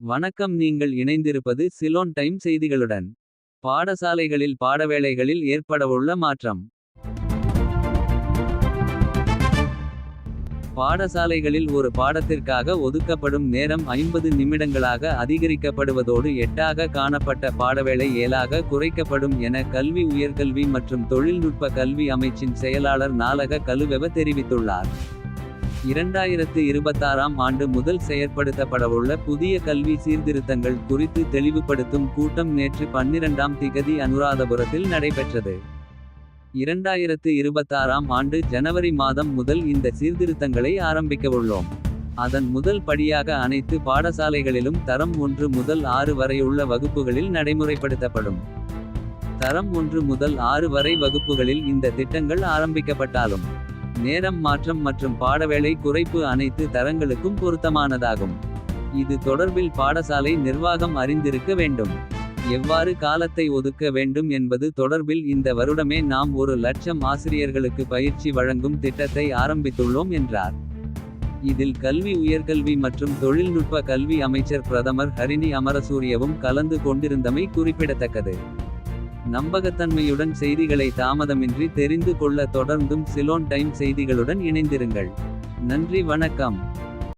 வணக்கம் நீங்கள் இணைந்திருப்பது சிலோன் டைம் செய்திகளுடன். பாடசாலைகளில் பாடவேளைகளில் ஏற்படவுள்ள மாற்றம். பாடசாலைகளில் ஒரு பாடத்திற்காக ஒதுக்கப்படும் நேரம் 50 நிமிடங்களாக அதிகரிக்கப்படுவதோடு எட்டாக காணப்பட்ட பாடவேளை ஏலாக குறைக்கப்படும் என கல்வி உயர்கல்வி மற்றும் தொழில்நுட்ப கல்வி அமைச்சின் செயலாளர் நாலக கலுவெவ தெரிவித்துள்ளார். 2026ஆம் ஆண்டு முதல் செயற்படுத்தப்படவுள்ள புதிய கல்வி சீர்திருத்தங்கள் குறித்து தெளிவுபடுத்தும் கூட்டம் நேற்று 12ஆம் திகதி அனுராதபுரத்தில் நடைபெற்றது. 2026ஆம் ஆண்டு ஜனவரி மாதம் முதல் இந்த சீர்திருத்தங்களை ஆரம்பிக்கவுள்ளோம். அதன் முதல் படியாக அனைத்து பாடசாலைகளிலும் தரம் ஒன்று முதல் ஆறு வரையுள்ள வகுப்புகளில் நடைமுறைப்படுத்தப்படும். தரம் ஒன்று முதல் ஆறு வரை வகுப்புகளில் இந்த திட்டங்கள் ஆரம்பிக்கப்பட்டாலும். நேரம் மாற்றம் மற்றும் பாடவேளை குறைப்பு அனைத்து தரங்களுக்கும் பொருத்தமானதாகும். இது தொடர்பில் பாடசாலை நிர்வாகம் அறிந்திருக்க வேண்டும். எவ்வாறு காலத்தை ஒதுக்க வேண்டும் என்பது தொடர்பில் இந்த வருடமே நாம் ஒரு லட்சம் ஆசிரியர்களுக்கு பயிற்சி வழங்கும் திட்டத்தை ஆரம்பித்துள்ளோம் என்றார். இதில் கல்வி உயர்கல்வி மற்றும் தொழில்நுட்ப கல்வி அமைச்சர் பிரதமர் ஹரிணி அமரசூரியவும் கலந்து கொண்டிருந்தமை குறிப்பிடத்தக்கது. நம்பகத்தன்மையுடன் செய்திகளை தாமதமின்றி தெரிந்து கொள்ள தொடர்ந்தும் சிலோன் டைம் செய்திகளுடன் இணைந்திருங்கள். நன்றி வணக்கம்.